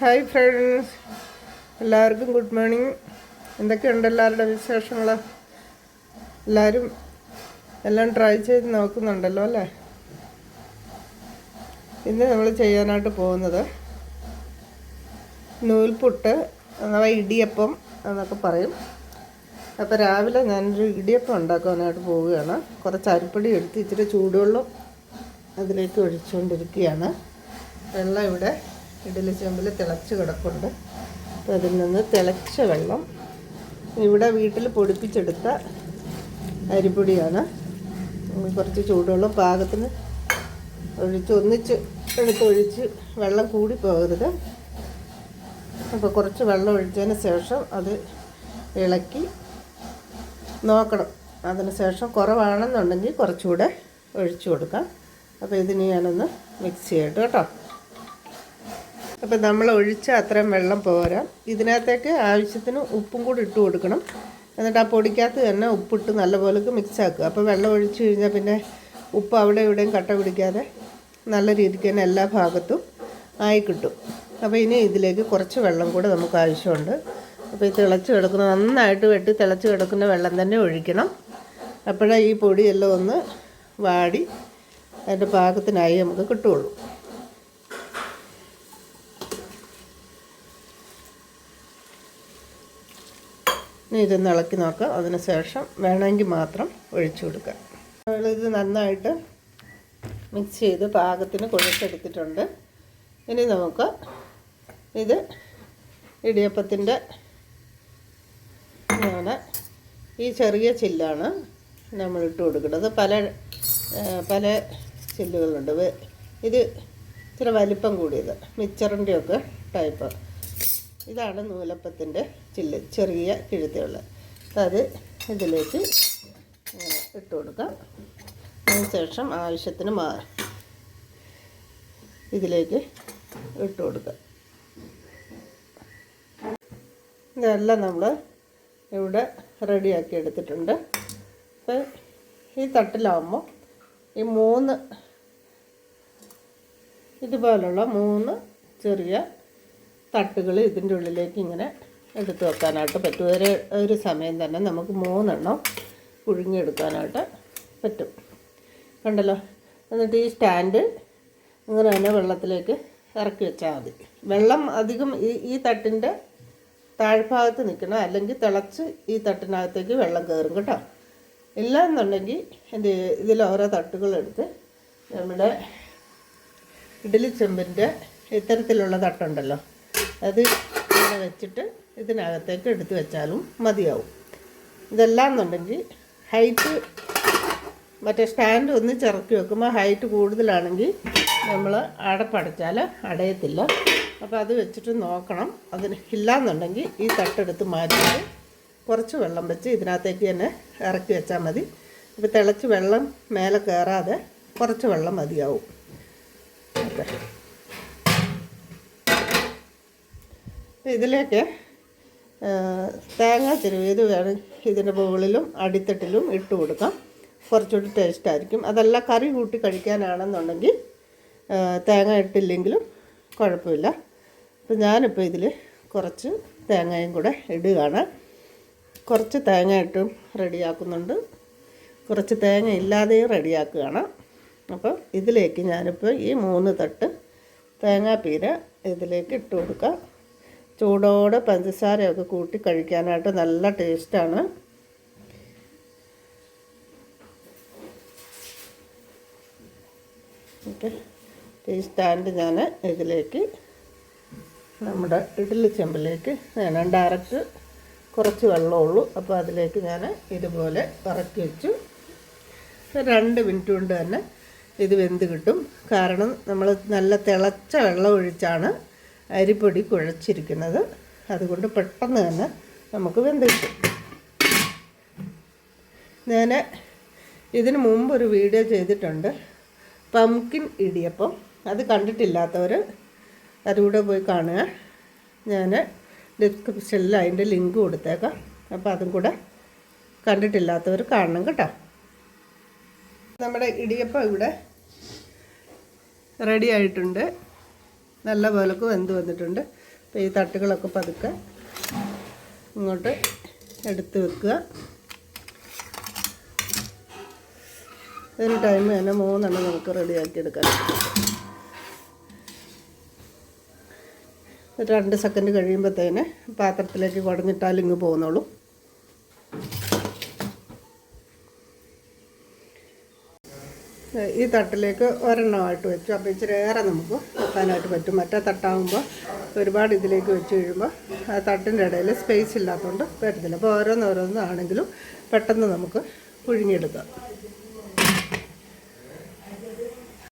Hi friends. എല്ലാവർക്കും good morning. എന്തൊക്കെയുണ്ട് എല്ലാവരുടെ വിശേഷങ്ങൾ എല്ലാവരും എല്ലാം ട്രൈ ചെയ്ത് നോക്കുന്നുണ്ടല്ലോ അല്ലേ? ഇന്ന് നമ്മൾ ചെയ്യാനായിട്ട് പോകുന്നത് നൂൽപുട്ട് അഥവാ ഇടിയപ്പം എന്നൊക്കെ പറയും. അപ്പോൾ രാവിലെ ഞാനൊരു ഇടിയപ്പം ഉണ്ടാക്കാനായിട്ട് പോവുകയാണ്. കുറച്ച് അരിപ്പൊടി എടുത്ത് ഇച്ചിരി ചൂടുവെള്ളം അതിലേക്ക് ഒഴിച്ചുകൊണ്ടിരിക്കുകയാണ് വെള്ളം ഇവിടെ ഇഡലി ചെമ്പിൽ തിളച്ച് കിടപ്പുണ്ട്. അപ്പോൾ അതിൽ നിന്ന് തിളച്ച വെള്ളം ഇവിടെ വീട്ടിൽ പൊടിപ്പിച്ചെടുത്ത അരിപ്പൊടിയാണ്. കുറച്ച് ചൂടുവെള്ളം പാകത്തിന് ഒഴിച്ച് ഒന്നിച്ച് എടുത്തൊഴിച്ച് വെള്ളം കൂടി പോകരുത്. അപ്പോൾ കുറച്ച് വെള്ളം ഒഴിച്ചതിന് ശേഷം അത് ഇളക്കി നോക്കണം. അതിന് ശേഷം കുറവാണെന്നുണ്ടെങ്കിൽ കുറച്ചുകൂടെ ഒഴിച്ചു കൊടുക്കാം. അപ്പോൾ ഇതിന് ഞാനൊന്ന് മിക്സ് ചെയ്യട്ടെ കേട്ടോ. അപ്പോൾ നമ്മൾ ഒഴിച്ച അത്രയും വെള്ളം പോരാ. ഇതിനകത്തേക്ക് ആവശ്യത്തിന് ഉപ്പും കൂടി ഇട്ട് കൊടുക്കണം. എന്നിട്ട് ആ പൊടിക്കകത്ത് തന്നെ ഉപ്പിട്ട് നല്ലപോലെ മിക്സ് ആക്കുക. അപ്പോൾ വെള്ളം ഒഴിച്ചു കഴിഞ്ഞാൽ പിന്നെ ഉപ്പ് അവിടെ ഇവിടെയും കട്ട പിടിക്കാതെ നല്ല രീതിക്ക് തന്നെ എല്ലാ ഭാഗത്തും ആയി കിട്ടും. അപ്പോൾ ഇനി ഇതിലേക്ക് കുറച്ച് വെള്ളം കൂടെ നമുക്ക് ആവശ്യമുണ്ട്. അപ്പോൾ ഈ തിളച്ച് കിടക്കുന്ന നന്നായിട്ട് വെട്ടി തിളച്ച് കിടക്കുന്ന വെള്ളം തന്നെ ഒഴിക്കണം. അപ്പോഴേ ഈ പൊടിയെല്ലാം ഒന്ന് വാടി അതിന്റെ പാകത്തിനായി നമുക്ക് കിട്ടുള്ളൂ. ഇതൊന്ന് ഇളക്കി നോക്കുക അതിന് ശേഷം വേണമെങ്കിൽ മാത്രം ഒഴിച്ചു കൊടുക്കുക. നമ്മളിത് നന്നായിട്ട് മിക്സ് ചെയ്ത് പാകത്തിന് കുഴച്ചെടുത്തിട്ടുണ്ട്. ഇനി നമുക്ക് ഇത് ഇടിയപ്പത്തിന്റെ ഞാൻ ഈ ചെറിയ ചില്ലാണ് നമ്മൾ ഇട്ട് കൊടുക്കുന്നത്. പല പല ചില്ലുകളുണ്ട്. ഇത് ഇച്ചിരി വലിപ്പം കൂടിയത്. മിച്ചറിന്റെയൊക്കെ ടൈപ്പ്. ഇതാണ് നൂലപ്പത്തിന്റെ ചില്ല് ചെറിയ കിഴുത്തുകൾ അത് ഇതിലേക്ക് ഇട്ട് കൊടുക്കാം. അതിനുശേഷം ആവശ്യത്തിന് മാ ഇതിലേക്ക് ഇട്ട് കൊടുക്കുക ഇതെല്ലാം നമ്മൾ ഇവിടെ റെഡിയാക്കി എടുത്തിട്ടുണ്ട്. അപ്പം ഈ തട്ടിലാവുമ്പോൾ ഈ മൂന്ന് ഇതുപോലുള്ള മൂന്ന് ചെറിയ തട്ടുകൾ ഇതിന്റെ ഉള്ളിലേക്ക് ഇങ്ങനെ എടുത്ത് വെക്കാനായിട്ട് പറ്റും. ഒരു ഒരു സമയം തന്നെ നമുക്ക് മൂന്നെണ്ണം പുഴുങ്ങിയെടുക്കാനായിട്ട് പറ്റും. കണ്ടല്ലോ? എന്നിട്ട് ഈ സ്റ്റാൻഡ് ഇങ്ങനെ തന്നെ വെള്ളത്തിലേക്ക് ഇറക്കി വെച്ചാൽ മതി. വെള്ളം അധികം ഈ ഈ തട്ടിന്റെ താഴ്ഭാഗത്ത് നിൽക്കണം. അല്ലെങ്കിൽ തിളച്ച് ഈ തട്ടിനകത്തേക്ക് വെള്ളം കയറും കേട്ടോ. ഇല്ല എന്നുണ്ടെങ്കിൽ എന്റെ ഇതിൽ ഓരോ തട്ടുകളെടുത്ത് നമ്മുടെ ഇഡലി ചെമ്പിന്റെ ഇത്തരത്തിലുള്ള തട്ടുണ്ടല്ലോ. അത് ഇങ്ങനെ വെച്ചിട്ട് ഇതിനകത്തേക്ക് എടുത്ത് വെച്ചാലും മതിയാവും. ഇതെല്ലാം എന്നുണ്ടെങ്കിൽ ഹൈറ്റ് മറ്റേ സ്റ്റാൻഡ് ഒന്ന് ചിറക്കി വെക്കുമ്പോൾ ഹൈറ്റ് കൂടുതലാണെങ്കിൽ നമ്മൾ അടപ്പടച്ചാൽ അടയത്തില്ല. അപ്പോൾ അത് വെച്ചിട്ട് നോക്കണം. അതിന് ഇല്ലാന്നുണ്ടെങ്കിൽ ഈ തട്ടെടുത്ത് മാറ്റിയിട്ട് കുറച്ച് വെള്ളം വെച്ച് ഇതിനകത്തേക്ക് തന്നെ ഇറക്കി വെച്ചാൽ മതി. ഇപ്പോൾ തിളച്ച് വെള്ളം മേലെ കയറാതെ കുറച്ച് വെള്ളം മതിയാവും. ഓക്കെ. ഇതിലേക്ക് തേങ്ങ ഇത് വേണം. ഇതിന്റെ മുകളിലും അടിത്തട്ടിലും ഇട്ട് കൊടുക്കാം. കുറച്ചുകൂടി ടേസ്റ്റ് ആയിരിക്കും. അതല്ല കറി കൂട്ടി കഴിക്കാനാണെന്നുണ്ടെങ്കിൽ തേങ്ങ ഇട്ടില്ലെങ്കിലും കുഴപ്പമില്ല. അപ്പോൾ ഞാനിപ്പോൾ ഇതിൽ കുറച്ച് തേങ്ങയും കൂടെ ഇടുകയാണ്. കുറച്ച് തേങ്ങ ഇട്ടും റെഡിയാക്കുന്നുണ്ട്. കുറച്ച് തേങ്ങ ഇല്ലാതെയും റെഡിയാക്കുകയാണ്. അപ്പോൾ ഇതിലേക്ക് ഞാനിപ്പോൾ ഈ മൂന്ന് തട്ട് തേങ്ങാപ്പീര ഇതിലേക്ക് ഇട്ട് കൊടുക്കാം. ചൂടോടെ പഞ്ചസാരയൊക്കെ കൂട്ടി കഴിക്കാനായിട്ട് നല്ല ടേസ്റ്റാണ്. ഈ സ്റ്റാൻഡ് ഞാൻ ഇതിലേക്ക് നമ്മുടെ ഇഡ്ഡലി ചെമ്പിലേക്ക് ഞാൻ ഡയറക്റ്റ് കുറച്ച് വെള്ളമുള്ളൂ. അപ്പോൾ അതിലേക്ക് ഞാൻ ഇതുപോലെ ഇറക്കി വെച്ചു. രണ്ട് മിനിറ്റ് കൊണ്ട് തന്നെ ഇത് വെന്ത് കിട്ടും. കാരണം നമ്മൾ നല്ല തിളച്ച വെള്ളം ഒഴിച്ചാണ് അരിപ്പൊടി കുഴച്ചിരിക്കുന്നത്. അതുകൊണ്ട് പെട്ടെന്ന് തന്നെ നമുക്ക് വെന്ത് കിട്ടും ഞാൻ ഇതിന് മുമ്പ് ഒരു വീഡിയോ ചെയ്തിട്ടുണ്ട്. പംകിൻ ഇടിയപ്പം. അത് കണ്ടിട്ടില്ലാത്തവർ അതുകൂടെ പോയി കാണുക. ഞാൻ ഡിസ്ക്രിപ്ഷനിൽ അതിന്റെ ലിങ്ക് കൊടുത്തേക്കാം. അപ്പോൾ അതും കൂടെ കണ്ടിട്ടില്ലാത്തവർ കാണണം കേട്ടോ. നമ്മുടെ ഇടിയപ്പം ഇവിടെ റെഡി ആയിട്ടുണ്ട്. നല്ല പോലൊക്കെ വെന്ത് വന്നിട്ടുണ്ട്. അപ്പോൾ ഈ തട്ടുകളൊക്കെ പതുക്കെ ഇങ്ങോട്ട് എടുത്ത് വെക്കുക. ഒരു ടൈം തന്നെ മൂന്നെണ്ണം നമുക്ക് റെഡിയാക്കി എടുക്കാൻ രണ്ട് സെക്കൻഡ് കഴിയുമ്പോഴത്തേന് പാത്രത്തിലേക്ക് കുടഞ്ഞിട്ടാൽ ഇങ്ങ് പോകുന്നുള്ളൂ ഈ തട്ടിലേക്ക് ഒരെണ്ണമായിട്ട് വെച്ചു. അപ്പോൾ ഇച്ചിരി ഏറെ നമുക്ക് വെക്കാനായിട്ട് പറ്റും. മറ്റേ തട്ടാകുമ്പോൾ ഒരുപാട് ഇതിലേക്ക് വെച്ച് കഴിയുമ്പോൾ ആ തട്ടിന്റെ ഇടയിൽ സ്പേസ് ഇല്ലാത്തതുകൊണ്ട് പറ്റത്തില്ല അപ്പോൾ ഓരോന്നോരോന്നാണെങ്കിലും പെട്ടെന്ന് നമുക്ക് പുഴുങ്ങിയെടുക്കാം.